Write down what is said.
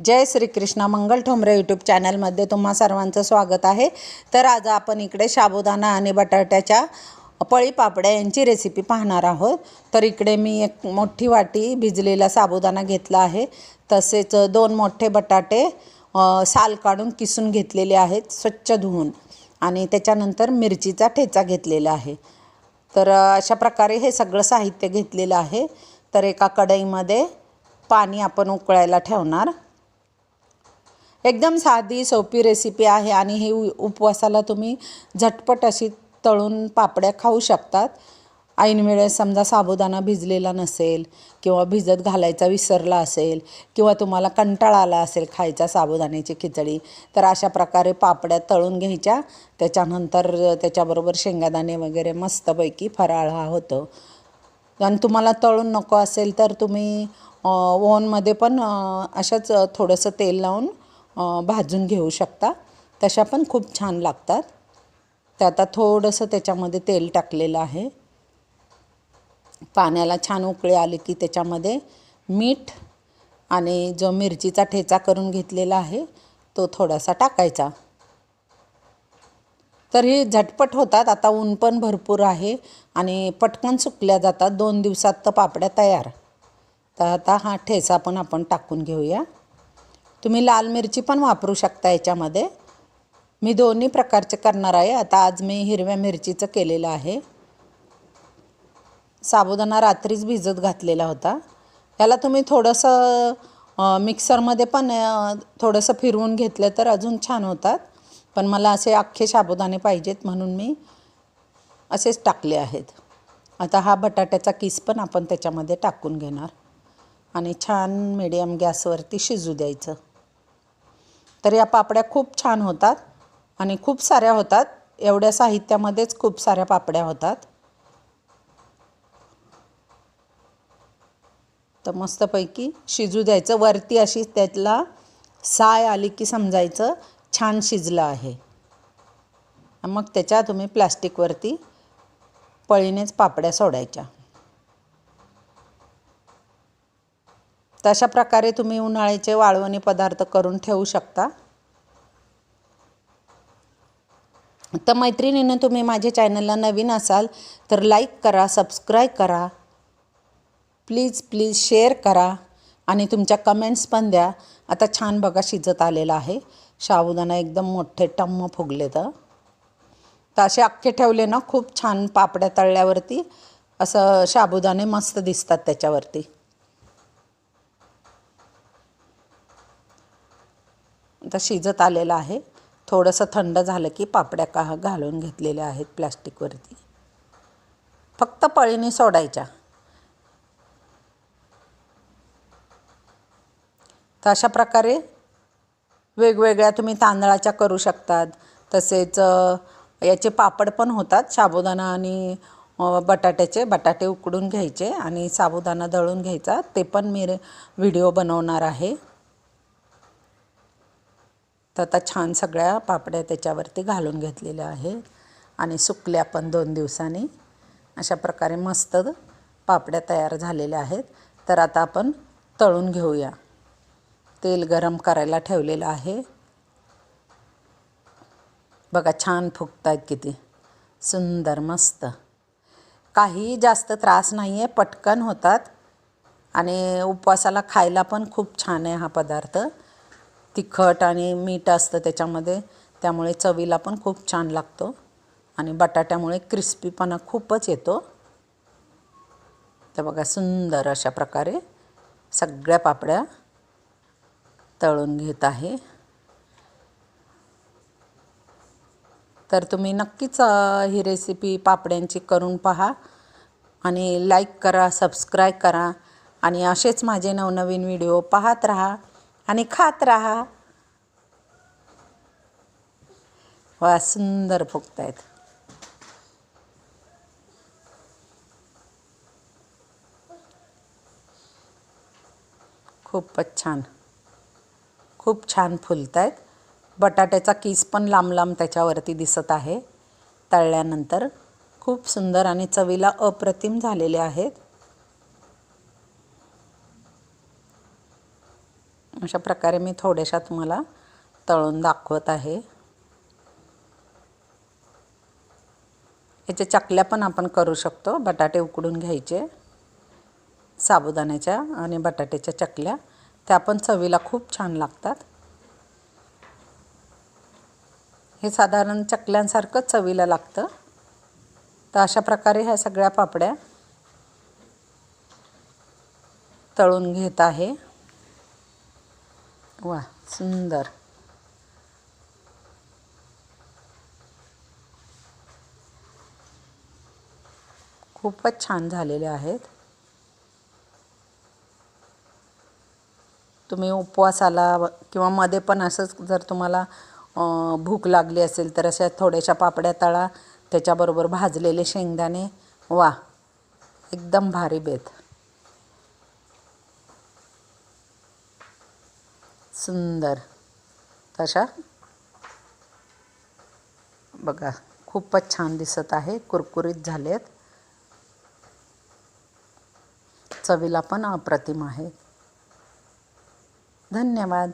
जय Shrikrishna Mangal Thombare YouTube चॅनलमध्ये तुम्हा सर्वांचं स्वागत आहे. तर आज आपण इकडे साबुदाणा आणि बटाट्याच्या पळी पापड्या यांची रेसिपी पाहणार आहोत. तर इकडे मी एक मोठी वाटी भिजलेला साबुदाणा घेतला आहे. तसेच दोन मोठे बटाटे साल काढून किसून घेतलेले आहेत स्वच्छ धुवून. आणि त्याच्यानंतर मिरचीचा ठेचा घेतलेला आहे. तर अशा प्रकारे हे सगळं साहित्य घेतलेलं आहे. तर एका कढईमध्ये पाणी आपण उकळायला ठेवणार. एकदम साधी सोपी रेसिपी आहे आणि ही उ- उपवासाला तुम्ही झटपट अशी तळून पापड्या खाऊ शकतात. ऐनवेळेस समजा साबुदाणा भिजलेला नसेल किंवा भिजत घालायचा विसरला असेल किंवा तुम्हाला कंटाळा आला असेल खायचा साबुदाण्याची खिचडी तर अशा प्रकारे पापड्या तळून घ्यायच्या. त्याच्यानंतर त्याच्याबरोबर शेंगादाणे वगैरे मस्तपैकी फराळ हा होतो. आणि तुम्हाला तळून नको असेल तर तुम्ही ओव्हनमध्ये पण अशाच थोडंसं तेल लावून भाजून घेऊ शकता. तशा पण खूप छान लागतात. तर आता थोडंसं त्याच्यामध्ये तेल टाकलेलं आहे. पाण्याला छान उकळी आले की त्याच्यामध्ये मीठ आणि जो मिरचीचा ठेचा करून घेतलेला आहे तो थोडासा टाकायचा. तर हे झटपट होतात. आता ऊन पण भरपूर आहे आणि पटकन सुकल्या जातात. दोन दिवसात तर पापड्या तयार. तर आता हा ठेचा पण आपण टाकून घेऊया. तुम्ही लाल मिरची पण वापरू शकता याच्यामध्ये. मी दोन्ही प्रकारचे करणार आहे. आता आज मी हिरव्या मिरचीचं केलेलं आहे. साबुदाणा रात्रीच भिजत घातलेला होता. याला तुम्ही थोडंसं मिक्सरमध्ये पण थोडंसं फिरवून घेतलं तर अजून छान होतात. पण मला असे अख्खे साबुदाणे पाहिजेत म्हणून मी असेच टाकले आहेत. आता हा बटाट्याचा किस पण आपण त्याच्यामध्ये टाकून घेणार. आणि छान मिडियम गॅसवरती शिजू द्यायचं. तर या पापड्या खूप छान होतात आणि खूप साऱ्या होतात. एवढ्या साहित्यामध्येच खूप साऱ्या पापड्या होतात. तर मस्तपैकी शिजू द्यायचं. वरती अशी त्यातला साय आली की समजायचं छान शिजलं आहे. मग त्याच्या तुम्ही प्लास्टिकवरती पळीनेच पापड्या सोडायच्या. तशा प्रकारे तुम्ही उन्हाळ्याचे वाळवणी पदार्थ करून ठेवू शकता. तर मैत्रिणीनं तुम्ही माझ्या चॅनलला नवीन असाल तर लाईक करा सबस्क्राईब करा. प्लीज प्लीज शेअर करा आणि तुमच्या कमेंट्स पण द्या. आता छान बघा शिजत आलेला आहे. साबुदाणा एकदम मोठे टम्म फुगले तर तर असे अख्खे ठेवले ना खूप छान पापड्या तळल्यावरती असं शाबुदाणे मस्त दिसतात त्याच्यावरती. आता शिजत आलेलं आहे. थोडंसं थंड झालं की पापड्या का घालून घेतलेल्या आहेत प्लॅस्टिकवरती. फक्त पळीने सोडायच्या. तर अशा प्रकारे वेगवेगळ्या तुम्ही तांदळाच्या करू शकतात. तसेच याचे पापड पण होतात. साबुदाणा आणि बटाट्याचे. बटाटे उकडून घ्यायचे आणि साबुदाणा दळून घ्यायचा. ते पण मी व्हिडिओ बनवणार आहे. तर आता छान सगळ्या पापड्या त्याच्यावरती घालून घेतलेल्या आहे आणि सुकल्या पण दोन दिवसांनी. अशा प्रकारे मस्त पापड्या तयार झालेल्या आहेत. तर आता आपण तळून घेऊया. तेल गरम करायला ठेवलेलं आहे. बघा छान फुगत आहेत किती. सुंदर मस्त. काही जास्त त्रास नाही आहे पटकन होतात. आणि उपवासाला खायला पण खूप छान आहे हा पदार्थ. तिखट आणि मीठ असतं त्याच्यामध्ये त्यामुळे चवीला पण खूप छान लागतो. आणि बटाट्यामुळे क्रिस्पीपणा खूपच येतो. तर बघा सुंदर अशा प्रकारे सगळ्या पापड्या तळून घेत आहे. तर तुम्ही नक्कीच ही रेसिपी पापड्यांची करून पहा आणि लाईक करा सबस्क्राईब करा आणि असेच माझे नवनवीन व्हिडिओ पाहत राहा आणि खात राहा. वा सुंदर फुगत आहेत. खूपच छान. खूप छान फुलत आहेत. बटाट्याचा किस पण लांब लांब त्याच्यावरती दिसत आहे. तळल्यानंतर खूप सुंदर आणि चवीला अप्रतिम झालेले आहेत. अशा प्रकारे मी थोड्याशा तुम्हाला तळून दाखवत आहे. याच्या चकल्या पण आपण करू शकतो बटाटे उकडून घ्यायचे साबुदाण्याच्या आणि बटाट्याच्या चकल्या. त्या पण चवीला खूप छान लागतात. हे साधारण चकल्यांसारखंच चवीला लागतं. तर अशा प्रकारे ह्या सगळ्या पापड्या तळून घेत आहे. वा सुंदर. खूपच छान झालेले आहेत. तुम्ही उपवासाला किंवा मध्ये पण असंच जर तुम्हाला भूक लागली असेल तर अशा थोड्याशा पापड्या तळा त्याच्याबरोबर भाजलेले शेंगदाणे वा एकदम भारी बेत. सुंदर. तशा? बघा खूपच छान दिसत आहे कुरकुरीत झालेत. चवीला पण अप्रतिम आहे. धन्यवाद.